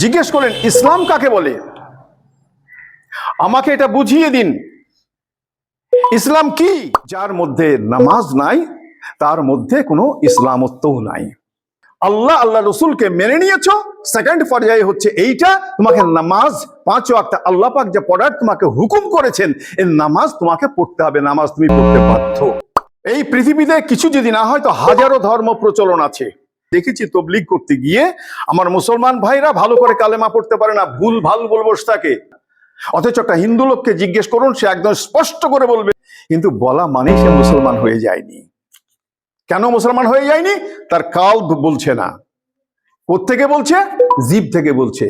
জিজ্ঞেস করলেন, ইসলাম কাকে বলে? আমাকে এটা বুঝিয়ে দিন। ইসলাম কি? যার মধ্যে নামাজ নাই, তার মধ্যে কোনো ইসলামত্বও নাই। আল্লাহ আল্লাহ রসুলকে মেনে নিয়েছো? সেকেন্ড পর্যায়ে হচ্ছে এইটা। তোমাকে নামাজ পাঁচ ওয়াক্ত আল্লাহ পাক যে পড়ার তোমাকে হুকুম করেছেন এই নামাজ তোমাকে পড়তে হবে, নামাজ তুমি পড়তে বাধ্য। এই পৃথিবীতে কিছু যদি না হয়, তো হাজারো ধর্ম প্রচলন আছে। দেখেছি তবলিগ করতে গিয়ে আমার মুসলমান ভাইরা ভালো করে কালেমা পড়তে পারে না, ভুল ভালো বলব তাকে অথচ একটা হিন্দু লোককে জিজ্ঞেস করুন, সে একদম স্পষ্ট করে বলবে, কিন্তু বলা মানেই সে মুসলমান হয়ে যায়নি। কেন মুসলমান হয়ে যায়নি? তার কাল বলছে না। থেকে বলছে? জীব থেকে বলছে।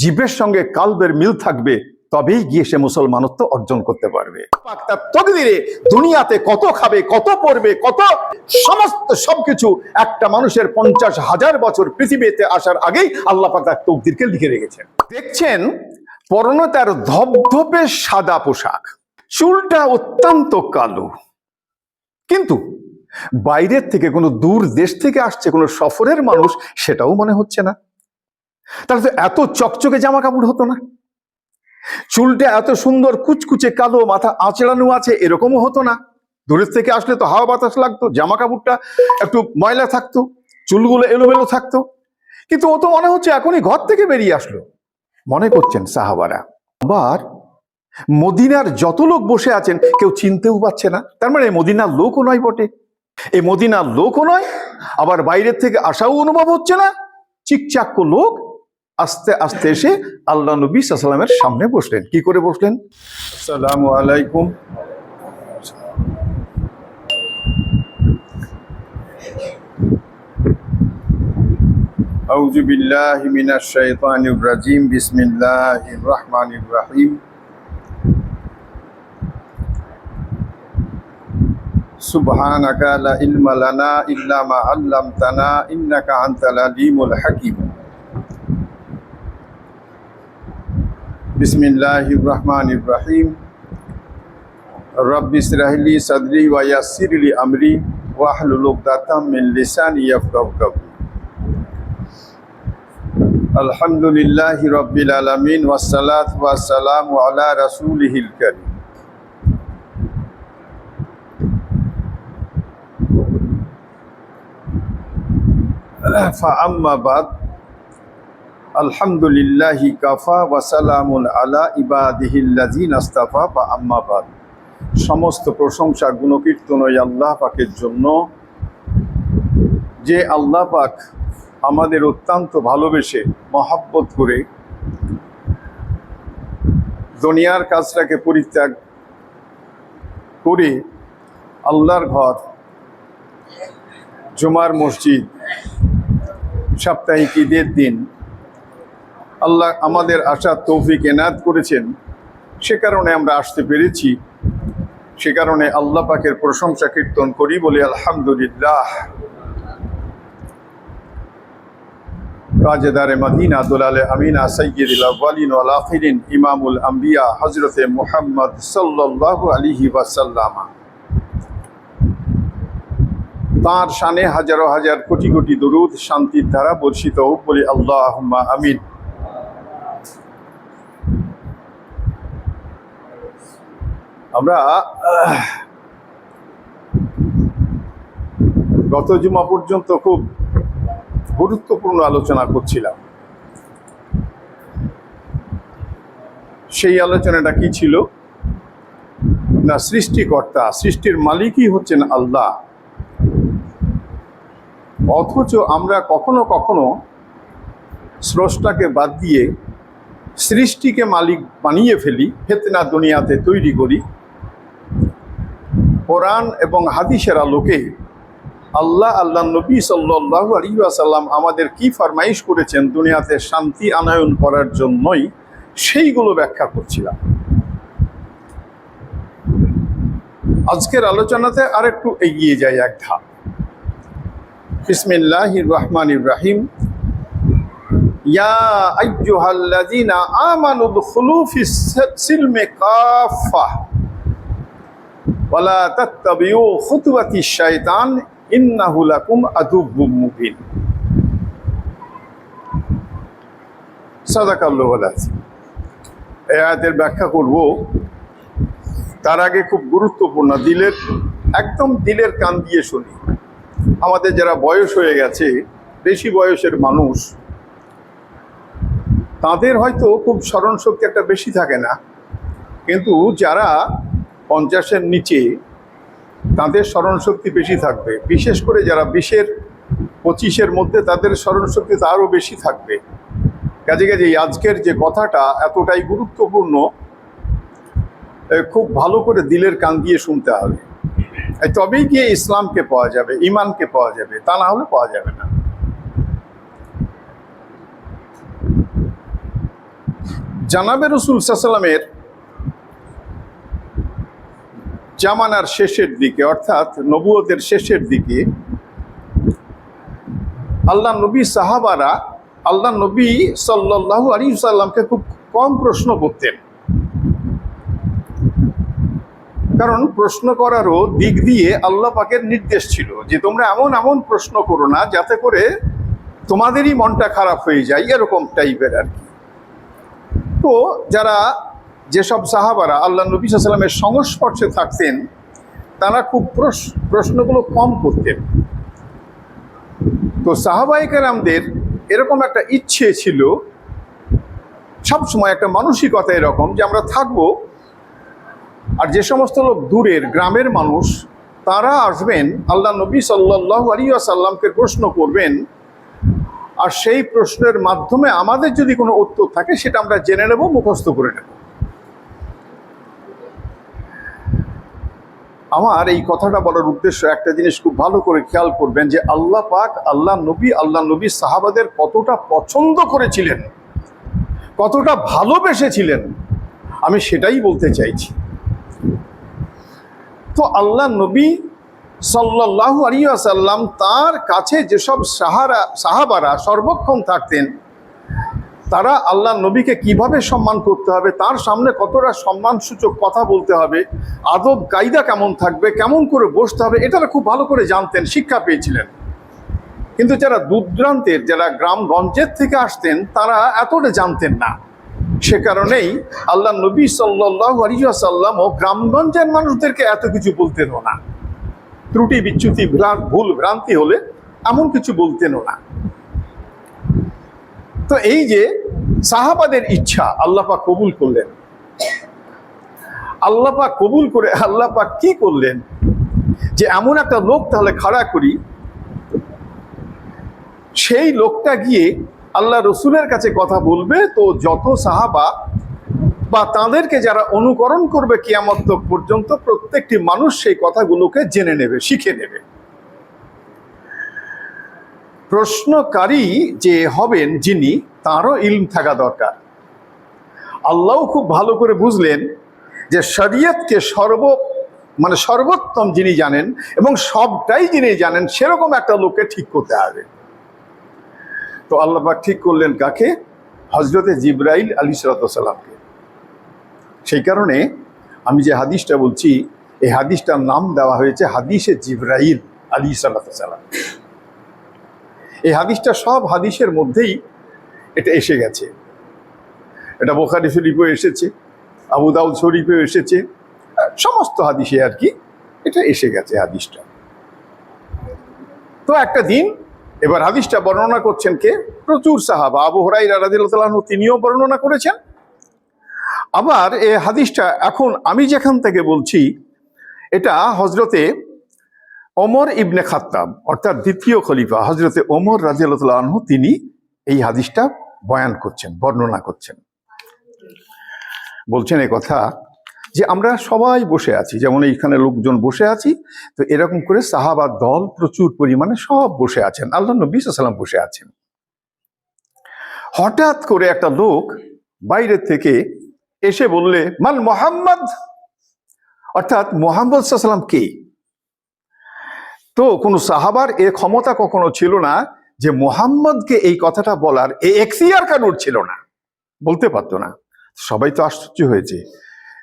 জীবের সঙ্গে কালবের মিল থাকবে তবেই গিয়ে সে মুসলমানত্ব অর্জন করতে পারবে। দুনিয়াতে কত খাবে, কত পড়বে, কত সমস্ত সবকিছু একটা মানুষের পঞ্চাশ হাজার বছর পৃথিবীতে আসার আগেই আল্লাহ পাক তার তকদিরকে লিখে রেখেছেন। দেখছেন, পরনে তার ধবধবে সাদা পোশাক, চুলটা অত্যন্ত কালো। কিন্তু বাইরের থেকে কোনো দূর দেশ থেকে আসছে কোনো সফরের মানুষ সেটাও মনে হচ্ছে না। তাহলে তো এত চকচকে জামা কাপড় হতো না। চুলটা এত সুন্দর, কুচকুচে কালো, মাথা আঁচড়ানো আছে, এরকমও হতো না। দূরের থেকে আসলে তো হাওয়া বাতাস লাগতো জামা কাপড়টা একটু ময়লা থাকতো, চুলগুলো এলোমেলো থাকতো। কিন্তু ও তো মনে হচ্ছে এখনই ঘর থেকে বেরিয়ে আসলো। মনে করছেন সাহাবারা। আবার মদিনার যত লোক বসে আছেন, কেউ চিনতেও পারছে না। তার মানে মদিনার লোকও নয় বটে। এই মদিনার লোকও নয়, আবার বাইরের থেকে আসাও অনুভব হচ্ছে না। চিকচাক্য লোক আস্তে আস্তে এসে আল্লাহ নবী সাল্লামের সামনে বসলেন কি করে বসলেন আসসালামু আলাইকুম أعوذ بالله من الشيطان الرجيم بسم الله الرحمن الرحيم سبحانك لا علم لنا إلا ما علمتنا إنك أنت العليم الحكيم বিসমিল্লাহ রহমান ইব্রাহিম রব্বি ইসরাহলি সদরি ওয়াসিরলি আমরি ওয়াহলুলুকদাতামিলিসান ইয়াফকাহ কবি আলহামদুলিল্লাহ রব্বিল আলমিন ওয়াসালাত ওয়াসালাম আলা রসুলহিল করিম فأما بعد আলহামদুলিল্লাহি কাফা ওয়াসালামুল আলা ইবাদিহিল্লাজিন আস্তাফা বা আম্মাবাদ সমস্ত প্রশংসা, গুণকীর্তন ওই আল্লাহ পাকের জন্য। যে আল্লাহ পাক আমাদের অত্যন্ত ভালোবেসে মহাব্বত করে দুনিয়ার কাজটাকে পরিত্যাগ করে আল্লাহর ঘর, জুমার মসজিদ, সাপ্তাহিক ঈদের দিন আল্লাহ আমাদের আশা তৌফিক এনাদ করেছেন। সে কারণে আমরা আসতে পেরেছি। সে কারণে আল্লাহ পাকের প্রশংসা কীর্তন করি বলি আলহামদুলিল্লাহ। তাজেদারে মদিনা দুলালে আমিনা সৈয়দুল ইমামুল আম্বিয়া হজরতে মুহাম্মদ সাল্লাল্লাহু আলাইহি ওয়াসাল্লামা। তাঁর শানে হাজারো হাজার কোটি কোটি দরুদ শান্তির ধারা বর্ষিত হোক বলি আল্লাহ আমিন। আমরা গত জুমা পর্যন্ত খুব গুরুত্বপূর্ণ আলোচনা করছিলাম। সেই আলোচনাটা কি ছিল? না, সৃষ্টিকর্তা, সৃষ্টির মালিকই হচ্ছেন আল্লাহ। অথচ আমরা কখনো কখনো স্রষ্টাকে বাদ দিয়ে সৃষ্টিকে মালিক বানিয়ে ফেলি, ফেতনা দুনিয়াতে তৈরি করি কোরআন এবং হাদিসের আলোকে আল্লাহ আল্লাহ নবী সাল্লাহ আলী আসাল্লাম আমাদের কি ফরমাইশ করেছেন দুনিয়াতে শান্তি আনয়ন করার জন্যই, সেইগুলো ব্যাখ্যা করছিলাম। আজকের আলোচনাতে আরেকটু এগিয়ে যাই এক ধাপ। বিসমিল্লাহ রহমান ইব্রাহিম ইয়া আইয়ুহাল্লাযীনা আমানু দুখুলু ফিস কাফা ওয়ালা তাত্তাবিউ খুতুওয়াতিশ শাইতান ইন্নাহু লাকুম আদুব্বুম মুবিন। সাদাকাল্লাহ এই আয়াতের ব্যাখ্যা করব, তার আগে খুব গুরুত্বপূর্ণ দিলের, একদম দিলের কান দিয়ে শুনি। আমাদের যারা বয়স হয়ে গেছে, বেশি বয়সের মানুষ, তাদের হয়তো খুব স্মরণ শক্তি একটা বেশি থাকে না। কিন্তু যারা পঞ্চাশের নিচে তাদের স্মরণশক্তি বেশি থাকবে। বিশেষ করে যারা বিশের পঁচিশের মধ্যে তাদের স্মরণ শক্তি তো আরও বেশি থাকবে। কাজে কাজে আজকের যে কথাটা এতটাই গুরুত্বপূর্ণ খুব ভালো করে দিলের কান দিয়ে শুনতে হবে। তবেই গিয়ে ইসলামকে পাওয়া যাবে ইমানকে পাওয়া যাবে, তা না হলে পাওয়া যাবে না। জানাবে রসুল সাল্লামের জামানার শেষের দিকে, অর্থাৎ নবুয়তের শেষের দিকে, আল্লাহ নবী সাহাবারা, আল্লাহ নবী সাল্লাল্লাহু আলী সাল্লামকে খুব কম প্রশ্ন করতেন। কারণ প্রশ্ন করারও দিক দিয়ে আল্লাহ পাকের নির্দেশ ছিল যে তোমরা এমন এমন প্রশ্ন করো না যাতে করে তোমাদেরই মনটা খারাপ হয়ে যায়, এরকম টাইপের আর কি। তো যারা যেসব সাহাবারা আল্লাহ নবী সাল্লামের সংস্পর্শে থাকতেন, তারা খুব প্রশ- প্রশ্নগুলো কম করতেন। তো সাহাবাহিকেরামদের এরকম একটা ইচ্ছে ছিল, সবসময় একটা মানসিকতা এরকম যে আমরা থাকব আর যে সমস্ত লোক দূরের, গ্রামের মানুষ, তারা আসবেন, আল্লাহ নবী সাল্লাহ আলী আসাল্লামকে প্রশ্ন করবেন, আর সেই প্রশ্নের মাধ্যমে আমাদের যদি কোনো উত্তর থাকে, সেটা আমরা জেনে নেব, মুখস্থ করে নেব। আমার এই কথাটা বলার উদ্দেশ্য একটা জিনিস খুব ভালো করে খেয়াল করবেন যে আল্লাহ পাক, আল্লাহ নবী আল্লাহ নবী সাহাবাদের কতটা পছন্দ করেছিলেন, কতটা ভালোবেসেছিলেন, আমি সেটাই বলতে চাইছি। তো আল্লাহ নবী সাল্লাহ আলিয়াসাল্লাম তার কাছে যেসব সাহারা সাহাবারা সর্বক্ষণ থাকতেন তারা আল্লাহ নবীকে কীভাবে সম্মান করতে হবে, তার সামনে কতটা সম্মানসূচক কথা বলতে হবে, আদব কায়দা কেমন থাকবে, কেমন করে বসতে হবে এটা খুব ভালো করে জানতেন, শিক্ষা পেয়েছিলেন। কিন্তু যারা দূরদূরান্তের, যারা গ্রামগঞ্জের থেকে আসতেন, তারা এতটা জানতেন না। সে কারণেই আল্লাহ নবী সাল্লাহ আলিয়াসাল্লাম ও গ্রামগঞ্জের মানুষদেরকে এত কিছু বলতেনও না। ত্রুটি বিচ্যুতি ভুল ভ্রান্তি হলে এমন কিছু বলতেনও না। তো এই যে সাহাবাদের ইচ্ছা আল্লাপা কবুল করলেন। আল্লাপা কবুল করে আল্লাপা কি করলেন? যে এমন একটা লোক তাহলে খাড়া করি। সেই লোকটা গিয়ে আল্লাহ রসুলের কাছে কথা বলবে, তো যত সাহাবা বা তাদেরকে যারা অনুকরণ করবে কিয়ামত পর্যন্ত প্রত্যেকটি মানুষ সেই কথাগুলোকে জেনে নেবে, শিখে নেবে। প্রশ্নকারী যে হবেন যিনি, তারও ইলম থাকা দরকার। আল্লাহ খুব ভালো করে বুঝলেন যে শরীয়তকে সর্ব মানে সর্বোত্তম যিনি জানেন এবং সবটাই যিনি জানেন, সেরকম একটা লোককে ঠিক করতে হবে। তো আল্লাহ ঠিক করলেন কাকে? হজরতে জিব্রাইল আলী সালাতামকে সেই কারণে আমি যে হাদিসটা বলছি, এই হাদিসটার নাম দেওয়া হয়েছে হাদিসে জিব্রাইল আলী সাল্লাম এই হাদিসটা সব হাদিসের মধ্যেই এটা এসে গেছে। এটা বোখারি শরীফেও এসেছে, আবু দাউদ শরীফেও এসেছে সমস্ত হাদিসে আর কি এটা এসে গেছে হাদিসটা। তো একটা দিন এবার হাদিসটা বর্ণনা করছেন কে? প্রচুর সাহাবা, আবু হরাই রাদিল্লাহ তিনিও বর্ণনা করেছেন। আবার এ হাদিসটা এখন আমি যেখান থেকে বলছি, এটা হজরতে ওমর ইবনে খাত্তাব, অর্থাৎ দ্বিতীয় খলিফা হজরতে ওমর রাজিয়াল্লাহ আনহু, তিনি এই হাদিসটা বয়ান করছেন, বর্ণনা করছেন। বলছেন এই কথা যে আমরা সবাই বসে আছি, যেমন এইখানে লোকজন বসে আছি, তো এরকম করে সাহাবার দল প্রচুর পরিমাণে সব বসে আছেন আল্লাহ নবী সাল্লাম বসে আছেন। হঠাৎ করে একটা লোক বাইরে থেকে এসে বললে, মান মোহাম্মদ? অর্থাৎ মোহাম্মদ সাল্লাম কে? তো কোনো সাহাবার এ ক্ষমতা কখনো ছিল না যে মোহাম্মদকে এই কথাটা বলার এ এক্সিয়ার কারুর ছিল না। বলতে পারতো না। সবাই তো আশ্চর্য হয়েছে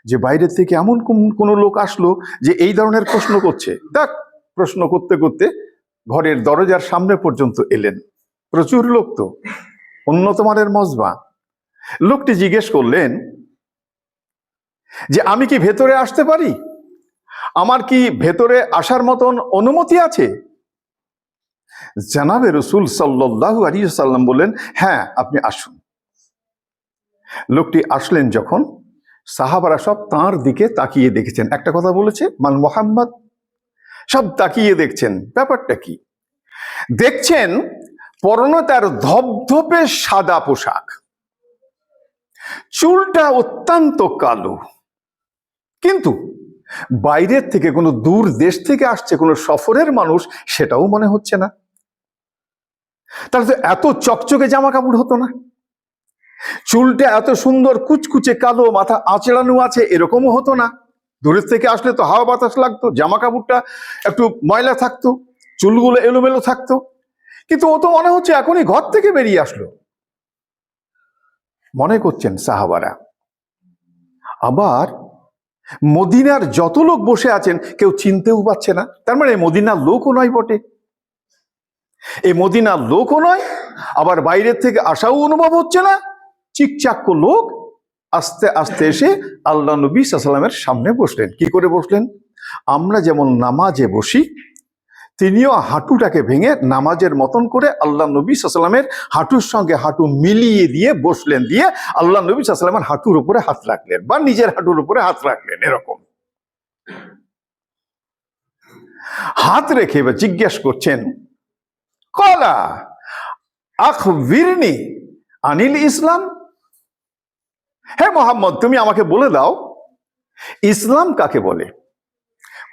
যে বাইরে থেকে এমন কোন- লোক আসলো যে এই ধরনের প্রশ্ন করছে। দেখ, প্রশ্ন করতে করতে ঘরের দরজার সামনে পর্যন্ত এলেন। প্রচুর লোক তো। উন্নত মানের মজবা। লোকটি জিজ্ঞেস করলেন যে আমি কি ভেতরে আসতে পারি? আমার কি ভেতরে আসার মতন অনুমতি আছে? জানাবে রসুল সাল্লাহ আলী সাল্লাম বললেন হ্যাঁ আপনি আসুন। লোকটি আসলেন যখন, সাহাবারা সব তার দিকে তাকিয়ে দেখেছেন। একটা কথা বলেছে, মান মোহাম্মদ? সব তাকিয়ে দেখছেন। ব্যাপারটা কি? দেখছেন পরনে তার ধবধবে সাদা পোশাক। চুলটা অত্যন্ত কালো। কিন্তু বাইরের থেকে কোনো দূর দেশ থেকে আসছে কোনো সফরের মানুষ সেটাও মনে হচ্ছে না। তাহলে তো এত চকচকে জামা কাপড় হতো না। চুলটা এত সুন্দর কুচকুচে কালো, মাথা আঁচড়ানো আছে, এরকমও হতো না। দূরের থেকে আসলে তো হাওয়া বাতাস লাগতো জামা কাপড়টা একটু ময়লা থাকতো, চুলগুলো এলোমেলো থাকতো। কিন্তু ও তো মনে হচ্ছে এখনই ঘর থেকে বেরিয়ে আসলো। মনে করছেন সাহাবারা, আবার মদিনার যত লোক বসে আছেন, কেউ চিনতেও পাচ্ছে না। তার মানে মদিনার লোকও নয় বটে। এই মদিনার লোকও নয়, আবার বাইরের থেকে আসাও অনুভব হচ্ছে না। চিকচাক্য লোক আস্তে আস্তে এসে আল্লাহ নবী সাল্লামের সামনে বসলেন। কি করে বসলেন? আমরা যেমন নামাজে বসি তিনিও হাঁটুটাকে ভেঙে নামাজের মতন করে আল্লাহ নবী সাল্লামের হাঁটুর সঙ্গে হাঁটু মিলিয়ে দিয়ে বসলেন, দিয়ে আল্লাহ নবী সাল্লামের হাঁটুর উপরে হাত রাখলেন বা নিজের হাঁটুর উপরে হাত রাখলেন, এরকম। হাত রেখে এবার জিজ্ঞেস করছেন, কলা আখ বীরনি আনিল ইসলাম? হে মোহাম্মদ, তুমি আমাকে বলে দাও, ইসলাম কাকে বলে?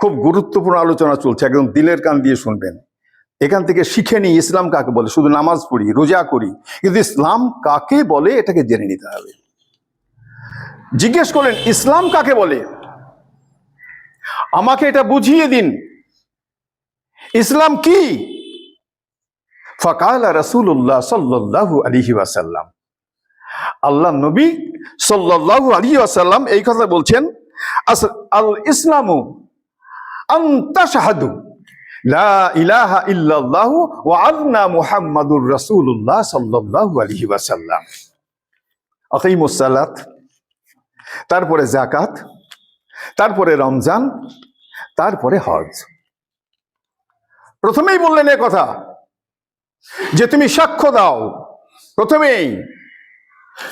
খুব গুরুত্বপূর্ণ আলোচনা চলছে, একদম দিলের কান দিয়ে শুনবেন। এখান থেকে শিখে নিই ইসলাম কাকে বলে, শুধু নামাজ পড়ি, রোজা করি, কিন্তু ইসলাম কাকে বলে এটাকে জেনে নিতে হবে। জিজ্ঞেস করলেন, ইসলাম কাকে বলে? আমাকে এটা বুঝিয়ে দিন। ইসলাম কি? ফকাল রসুল্লাহ সাল্লাহ আলিহি ওয়াসাল্লাম। আল্লাহ নবী সাল্লাহ আলী আসাল্লাম এই কথা বলছেন আল ইসলামু লা ইলাহা ওয়া তারপরে জাকাত তারপরে রমজান, তারপরে হজ। প্রথমেই বললেন এ কথা যে তুমি সাক্ষ্য দাও। প্রথমেই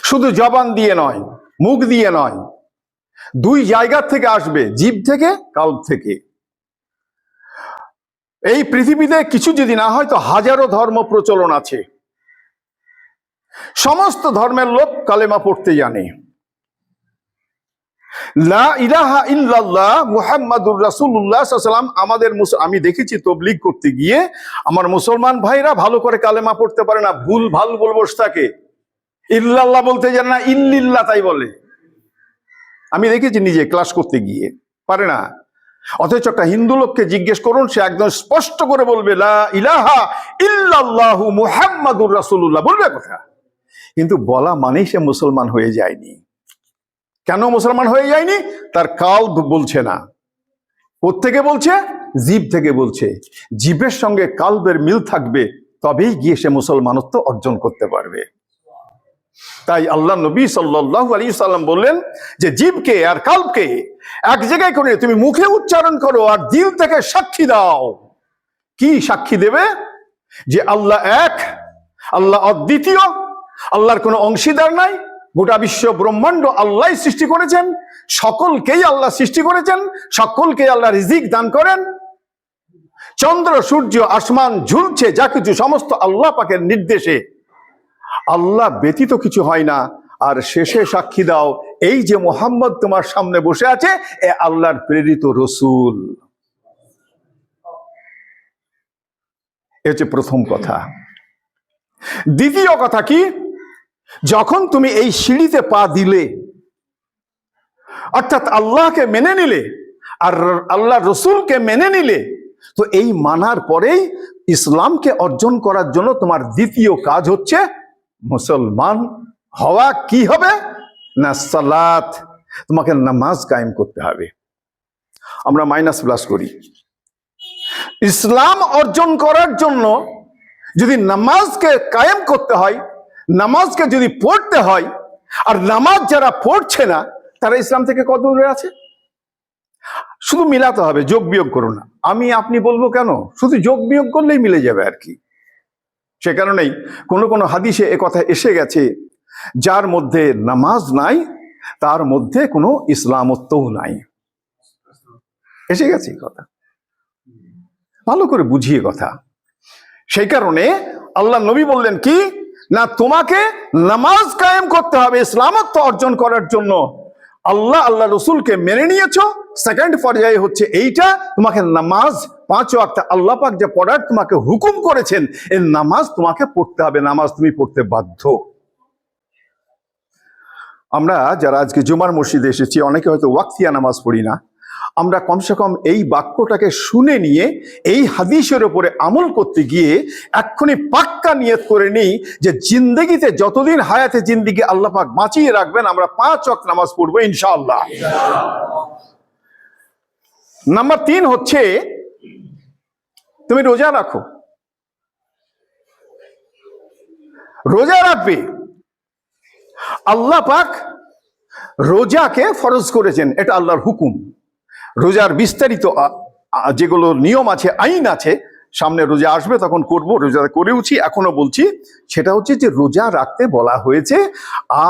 শুধু জবান দিয়ে নয়, মুখ দিয়ে নয়, দুই জায়গা থেকে আসবে, জীব থেকে কাল্প থেকে। এই পৃথিবীতে কিছু যদি না হয়, তো হাজারো ধর্ম প্রচলন আছে। সমস্ত ধর্মের লোক কালেমা পড়তে জানে। আমাদের আমি দেখেছি তবলিগ করতে গিয়ে, আমার মুসলমান ভাইরা ভালো করে কালেমা পড়তে পারে না, ভুল ভালো বল বসে থাকে। ইল্লাল্লাহ বলতে জানে না, ইল্লিল্লাহ তাই বলে। আমি দেখেছি নিজে ক্লাস করতে গিয়ে, পারে না? অথচ একটা হিন্দু লোককে জিজ্ঞেস করুন, সে একদম স্পষ্ট করে বলবে ইলাহা ইল্লাল্লাহু মুহাম্মাদুর রাসূলুল্লাহ। বলবে কথা কিন্তু বলা মানেই সে মুসলমান হয়ে যায়নি। কেন মুসলমান হয়ে যায়নি? তার কাল্ব বলছে না। থেকে বলছে? জীব থেকে বলছে। জীবের সঙ্গে কাল্বের মিল থাকবে, তবেই গিয়ে সে মুসলমানত্ব অর্জন করতে পারবে। তাই আল্লাহ নবী সাল্লাল্লাহু আলী সাল্লাম বললেন যে, জীবকে আর কাল্পকে এক জায়গায় করে তুমি মুখে উচ্চারণ করো আর দিল থেকে সাক্ষী দাও। কি সাক্ষী দেবে? যে আল্লাহ এক, আল্লাহ অদ্বিতীয়, আল্লাহর কোনো অংশীদার নাই। গোটা বিশ্ব ব্রহ্মাণ্ড আল্লাহ সৃষ্টি করেছেন। সকলকেই আল্লাহ সৃষ্টি করেছেন। সকলকে আল্লাহ রিজিক দান করেন। চন্দ্র, সূর্য, আসমান, ঝুলছে, যা কিছু সমস্ত আল্লাহ পাকের নির্দেশে। আল্লাহ ব্যতীত কিছু হয় না। আর শেষে সাক্ষী দাও এই যে মোহাম্মদ তোমার সামনে বসে আছে, এ আল্লাহর প্রেরিত রসুল। এ হচ্ছে প্রথম কথা। দ্বিতীয় কথা কি? যখন তুমি এই সিঁড়িতে পা দিলে, অর্থাৎ আল্লাহকে মেনে নিলে, আর আল্লাহ রসুলকে মেনে নিলে, তো এই মানার পরেই ইসলামকে অর্জন করার জন্য তোমার দ্বিতীয় কাজ হচ্ছে মুসলমান হওয়া। কি হবে? না সালাত, তোমাকে নামাজ কায়েম করতে হবে। আমরা মাইনাস প্লাস করি। ইসলাম অর্জন করার জন্য যদি নামাজকে কায়েম করতে হয়, নামাজকে যদি পড়তে হয়, আর নামাজ যারা পড়ছে না, তারা ইসলাম থেকে কত দূরে আছে? শুধু মিলাতে হবে, যোগ বিয়োগ করো না। আমি, আপনি বলব কেন? শুধু যোগ বিয়োগ করলেই মিলে যাবে আর কি। সে কারণেই কোনো কোনো হাদিসে এ কথা এসে গেছে যার মধ্যে নামাজ নাই, তার মধ্যে কোনো ইসলামত্বও নাই। এসে গেছে কথা। ভালো করে বুঝিয়ে কথা। সেই কারণে আল্লাহ নবী বললেন কি? না, তোমাকে নামাজ কায়েম করতে হবে, ইসলামত্ব অর্জন করার জন্য। আল্লাহ আল্লাহ রসুলকে মেনে নিয়েছো। সেকেন্ড পর্যায়ে হচ্ছে এইটা। তোমাকে নামাজ পাঁচ ওয়াক্ত আল্লাহ পাক যে পড়ার তোমাকে হুকুম করেছেন, এই নামাজ তোমাকে পড়তে হবে। নামাজ তুমি পড়তে বাধ্য। আমরা যারা আজকে জুমার মসজিদে এসেছি, অনেকে হয়তো ওয়াক্তিয়া নামাজ পড়ি না, আমরা কমসে কম এই বাক্যটাকে শুনে নিয়ে, এই হাদিসের ওপরে আমল করতে গিয়ে এক্ষুনি পাক্কা নিয়ত করে নিই যে জিন্দগিতে যতদিন হায়াতে জিন্দিগি আল্লাহ পাক বাঁচিয়ে রাখবেন, আমরা পাঁচ অক নামাজ পড়ব ইনশাআল্লাহ। নাম্বার তিন হচ্ছে, তুমি রোজা রাখো। রোজা রাখবে। আল্লাহ পাক রোজাকে ফরজ করেছেন, এটা আল্লাহর হুকুম। রোজার বিস্তারিত যেগুলো নিয়ম আছে, আইন আছে, সামনে রোজা আসবে, তখন করব, রোজা করেওছি, এখনও বলছি, সেটা হচ্ছে যে রোজা রাখতে বলা হয়েছে,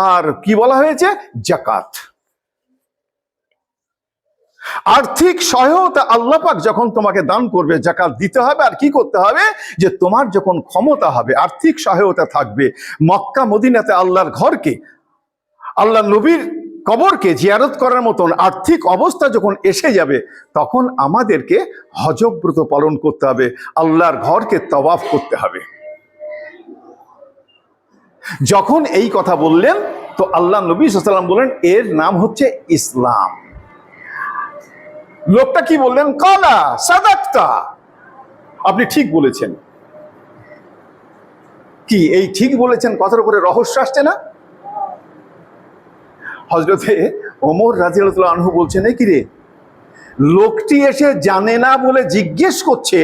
আর কি বলা হয়েছে? জাকাত। আর্থিক সহায়তা আল্লাহ পাক যখন তোমাকে দান করবে, জাকাত দিতে হবে, আর কি করতে হবে? যে তোমার যখন ক্ষমতা হবে, আর্থিক সহায়তা থাকবে, মক্কা, মদিনাতে আল্লাহর ঘরকে আল্লাহ নবীর কবরকে জিয়ারত করার মতন আর্থিক অবস্থা যখন এসে যাবে, তখন আমাদেরকে হজব্রত পালন করতে হবে, আল্লাহর ঘরকে তবাফ করতে হবে। যখন এই কথা বললেন, তো আল্লাহ নবী সাল্লাম বললেন এর নাম হচ্ছে ইসলাম। লোকটা কি বললেন? কালা সাদাক্তা। আপনি ঠিক বলেছেন। কি, এই ঠিক বলেছেন কথার উপরে রহস্য আসছে না? হজরতে ওমর রাজিয়াল আনহু বলছেন এই কিরে লোকটি এসে জানে না বলে জিজ্ঞেস করছে,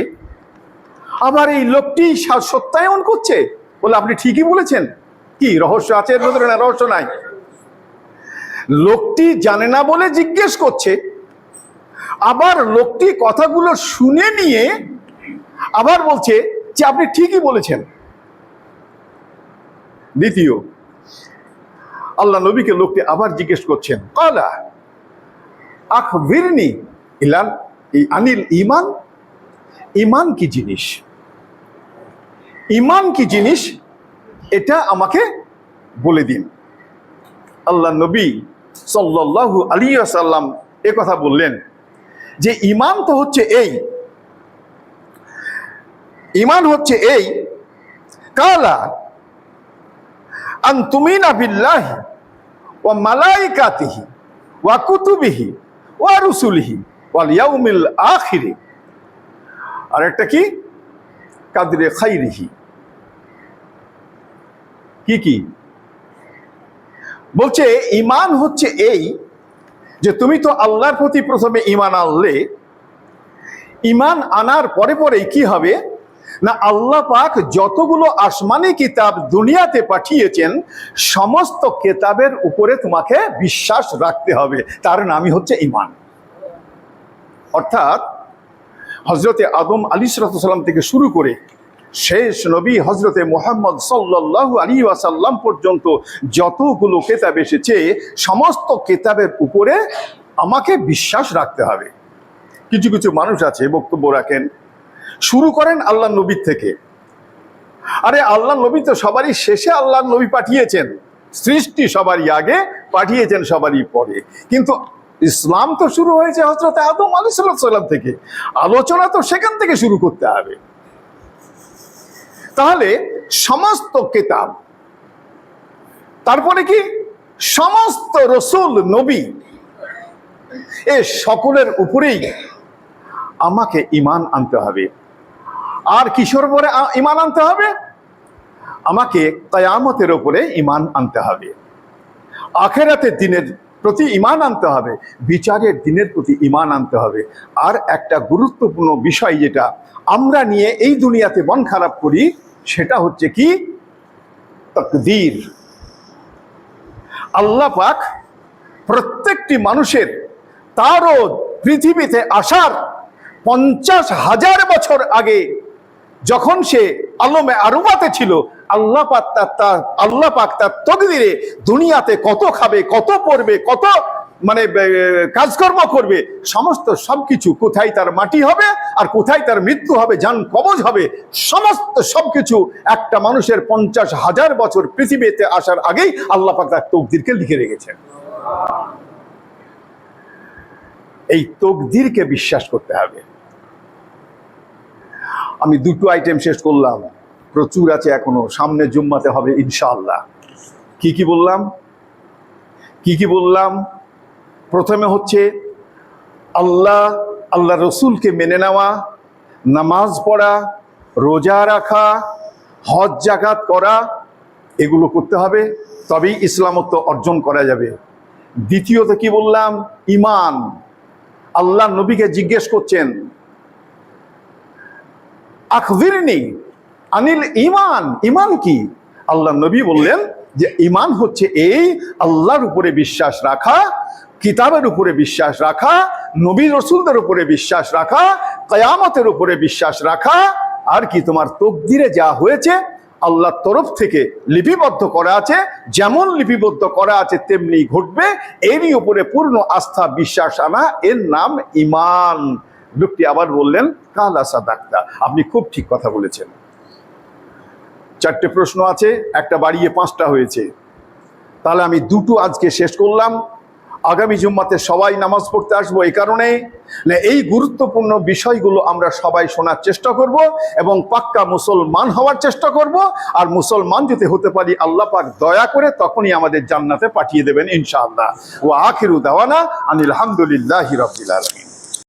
আবার এই লোকটি সত্যায়ন করছে? বলে, আপনি ঠিকই বলেছেন। কি, রহস্য আছে এর ভেতরে না রহস্য নাই? লোকটি জানে না বলে জিজ্ঞেস করছে, আবার লোকটি কথাগুলো শুনে নিয়ে আবার বলছে যে, আপনি ঠিকই বলেছেন। দ্বিতীয় আল্লাহ নবীকে লোকটি আবার জিজ্ঞেস করছেন, কলা আখ ইলান, এই আনিল ইমান ইমান কি জিনিস? ইমান কি জিনিস? এটা আমাকে বলে দিন। আল্লাহ নবী সাল্লাল্লাহু আলাইহি সাল্লাম এ কথা বললেন যে ইমান তো হচ্ছে এই ইমান হচ্ছে এই, কালা আন তুমিনা বিল্লাহি ওয়া মালাইকাতিহি ওয়া কুতুবিহি ওয়া রুসুলিহি ওয়াল ইয়াউমিল আখিরি। আর একটা কি? কাদরে খাইরিহি। কি কি? বলছে ইমান হচ্ছে এই যে তুমি তো আল্লাহর প্রতি প্রথমে ইমান আনলে ইমান আনার পরে পরেই কি হবে? না, আল্লাহ পাক যতগুলো আসমানি কিতাব দুনিয়াতে পাঠিয়েছেন, সমস্ত কেতাবের উপরে তোমাকে বিশ্বাস রাখতে হবে। তার নামই হচ্ছে ইমান অর্থাৎ হজরতে আদম আলী সালাম থেকে শুরু করে শেষ নবী হজরতে মোহাম্মদ সাল্লাল্লাহু আলী ওয়াসাল্লাম পর্যন্ত যতগুলো কেতাব এসেছে, সমস্ত কেতাবের উপরে আমাকে বিশ্বাস রাখতে হবে। কিছু কিছু মানুষ আছে, বক্তব্য রাখেন। শুরু করেন আল্লাহ নবীর থেকে। আরে আল্লাহ নবী তো সবারই শেষে আল্লাহ নবী পাঠিয়েছেন। সৃষ্টি সবারই আগে, পাঠিয়েছেন সবারই পরে। কিন্তু ইসলাম তো শুরু হয়েছে হজরত আদম আলী সাল্লাম থেকে। আলোচনা তো সেখান থেকে শুরু করতে হবে। তাহলে সমস্ত কেতাব, তারপরে কি? সমস্ত রসুল, নবী, এ সকলের উপরেই আমাকে ইমান আনতে হবে। আর কিশোর পরে ইমান আনতে হবে? আমাকে কয়ামতের ওপরে ইমান আনতে হবে। আখেরাতের দিনের প্রতি ইমান আনতে হবে, বিচারের দিনের প্রতি ইমান আনতে হবে। আর একটা গুরুত্বপূর্ণ বিষয় যেটা আমরা নিয়ে এই দুনিয়াতে মন খারাপ করি, সেটা হচ্ছে কি? তকদির। আল্লাহ পাক প্রত্যেকটি মানুষের তারও পৃথিবীতে আসার পঞ্চাশ হাজার বছর আগে যখন সে আলমে আরুবাতে ছিল, আল্লাহ পাক তার আল্লাহ পাক তার তকদিরে দুনিয়াতে কত খাবে, কত পড়বে, কত মানে কাজকর্ম করবে, সমস্ত সবকিছু কোথায় তার মাটি হবে আর কোথায় তার মৃত্যু হবে, যান কবজ হবে, সমস্ত সবকিছু একটা মানুষের পঞ্চাশ হাজার বছর পৃথিবীতে আসার আগেই আল্লাহ পাক তার তকদিরকে লিখে রেখেছেন। এই তকদিরকে বিশ্বাস করতে হবে। আমি দুটো আইটেম শেষ করলাম। প্রচুর আছে এখনও। সামনে জুম্মাতে হবে ইনশাআল্লাহ। কি কি বললাম? কি কি বললাম? প্রথমে হচ্ছে আল্লাহ আল্লাহ রসুলকে মেনে নেওয়া, নামাজ পড়া, রোজা রাখা, হজ জাকাত করা, এগুলো করতে হবে। তবেই ইসলামত্ব অর্জন করা যাবে। দ্বিতীয়ত কি বললাম? ইমান আল্লাহ নবীকে জিজ্ঞেস করছেন আখবিরনি আনিল ইমান ইমান কি? আল্লাহ নবী বললেন যে ইমান হচ্ছে এই আল্লাহর উপরে বিশ্বাস রাখা, কিতাবের উপরে বিশ্বাস রাখা, নবী রসুলদের উপরে বিশ্বাস রাখা, কয়ামতের উপরে বিশ্বাস রাখা। আর কি তোমার তকদিরে যা হয়েছে আল্লাহর তরফ থেকে লিপিবদ্ধ করা আছে, যেমন লিপিবদ্ধ করা আছে তেমনি ঘটবে। এরই উপরে পূর্ণ আস্থা, বিশ্বাস আনা, এর নাম ইমান লোকটি আবার বললেন, কালা সাদাক্তা, আপনি খুব ঠিক কথা বলেছেন। চারটে প্রশ্ন আছে, একটা বাড়িয়ে পাঁচটা হয়েছে। তাহলে আমি দুটো আজকে শেষ করলাম। আগামী জুম্মাতে সবাই নামাজ পড়তে আসব এই কারণে। এই গুরুত্বপূর্ণ বিষয়গুলো আমরা সবাই শোনার চেষ্টা করব এবং পাক্কা মুসলমান হওয়ার চেষ্টা করব। আর মুসলমান যদি হতে পারি, আল্লাহ পাক দয়া করে তখনই আমাদের জান্নাতে পাঠিয়ে দেবেন ইনশাআল্লাহ। ও আখিরু দাওয়ানা আনিল হামদুলিল্লাহি রাব্বিল আলামিন।